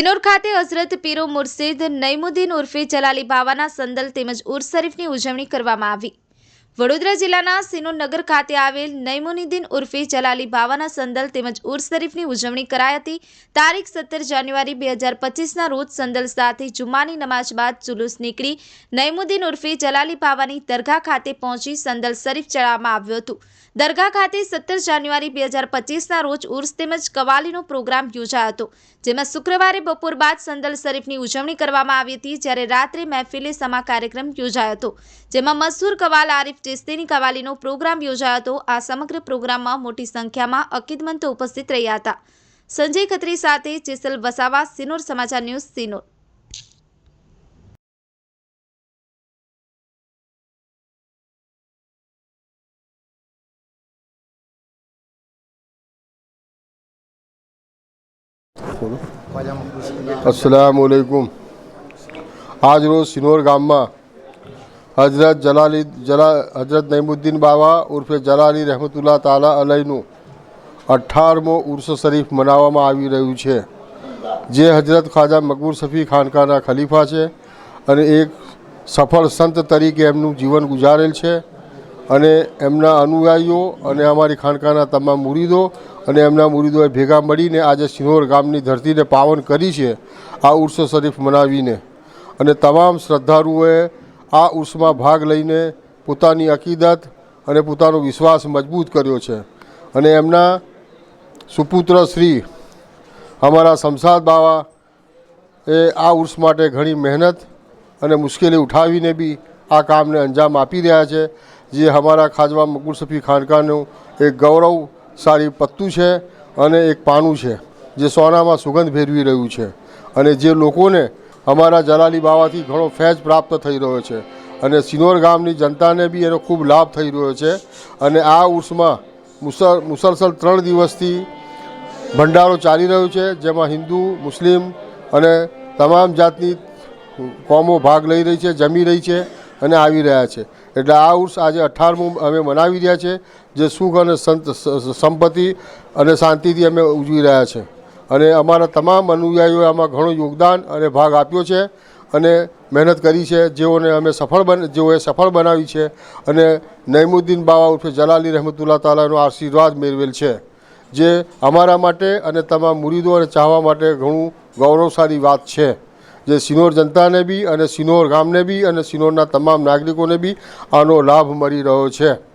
સિનોર ખાતે હઝરત પીરો મુર્શિદ નઈમુદ્દીન ઉર્ફે જલાલી બાવાના સંદલ તેમજ ઉર્સ શરીફની ઉજવણી કરવામાં આવી. વડોદરા જિલ્લાના સિનોર નગર ખાતે આવેલ નૈમુનિદ્દીન ઉર્ફે જલાલી બાવાના સંદલ તેમજ ઉર્સ શરીફની ઉજવણી કરાઈ હતી. તારીખ સત્તર જાન્યુઆરી બે હજાર પચીસના રોજ સંદલ સાથે જુમ્માની નમાજ બાદ જુલુસ નીકળી નૈમુદ્દીન ઉર્ફે જલાલી બાવાની દરગાહ ખાતે પહોંચી સંદલ શરીફ ચડાવવામાં આવ્યું હતું. દરગાહ ખાતે સત્તર જાન્યુઆરી બે હજાર પચીસના રોજ ઉર્સ તેમજ કવાલીનો પ્રોગ્રામ યોજાયો હતો, જેમાં શુક્રવારે બપોર બાદ સંદલ શરીફની ઉજવણી કરવામાં આવી હતી, જ્યારે રાત્રે મહેફિલે સમા કાર્યક્રમ યોજાયો હતો, જેમાં મશહૂર કવાલ આરિફ ચિસ્તીની કવાલીનો પ્રોગ્રામ યોજાયો હતો. આ સમગ્ર પ્રોગ્રામમાં મોટી સંખ્યામાં અકીદમંતો ઉપસ્થિત રહ્યા હતા. સંજય ખત્રી સાથે ચિસલ વસાવા, સિનોર સમાચાર ન્યૂઝ, સિનોર. અસલામ આજ રોજ સિનોર ગામમાં હજરત જલાલી જલા હજરત નઈમુદ્દીન બાવા ઉર્ફે જલાલી રહેમતુલ્લા તાલા અલયનું અઠ્ઠારમો ઉર્સ શરીફ મનાવવામાં આવી રહ્યું છે. જે હજરત ખ્વાજા મકબૂર સફી ખાનકાના ખલીફા છે અને એક સફળ સંત તરીકે એમનું જીવન ગુજારેલ છે અને એમના અનુયાયીઓ અને અમારી ખાનકાના તમામ મુરીદો અને એમના મુરીદોએ ભેગા મળીને આજે સિંહોર ગામની ધરતીને પાવન કરી છે આ ઉર્સ શરીફ મનાવીને. અને તમામ શ્રદ્ધાળુઓએ આ ઉર્સમાં ભાગ લઈને પોતાની અકીદત અને પોતાનો વિશ્વાસ મજબૂત કર્યો છે. અને એમના સુપુત્ર શ્રી અમારા શમશાદ બાવા એ આ ઉર્સ માટે ઘણી મહેનત અને મુશ્કેલી ઉઠાવીને બી આ કામને અંજામ આપી રહ્યા છે. જે અમારા ખાજવા મકબૂલ સફી ખાનકાનું એક સારી પત્તું છે અને એક પાનું છે, જે સોનામાં સુગંધ ભેરવી રહ્યું છે. અને જે લોકોને અમારા જલાલી બાવાથી ઘણો ફેજ પ્રાપ્ત થઈ રહ્યો છે અને સિનોર ગામની જનતાને બી એનો ખૂબ લાભ થઈ રહ્યો છે અને આ ઉર્સમાં મુસલ મુસલસલ ત્રણ દિવસથી ભંડારો ચાલી રહ્યો છે, જેમાં હિન્દુ, મુસ્લિમ અને તમામ જાતની કોમો ભાગ લઈ રહી છે, જમી રહી છે અને આવી રહ્યા છે. એટલે આ ઉર્સ આજે અઠારમું અમે મનાવી રહ્યા છે, જે સુખ અને સંત સંપત્તિ અને શાંતિથી અમે ઉજવી રહ્યા છે. અને અમારા તમામ અનુયાયીઓએ આમાં ઘણું યોગદાન અને ભાગ આપ્યો છે અને મહેનત કરી છે. જેઓને અમે સફળ બન, જેઓએ સફળ બનાવી છે અને નઈમુદ્દીન બાવા ઉર્ફે જલાલી રહેમતુલ્લાહ તાલાનો આશીર્વાદ મેળવેલ છે. જે અમારા માટે અને તમામ મુરીદો અને ચાહવા માટે ઘણું ગૌરવશાળી વાત છે. જે સિનોર જનતાને બી અને સિનોર ગામને બી અને સિનોરના તમામ નાગરિકોને બી આનો લાભ મળી રહ્યો છે.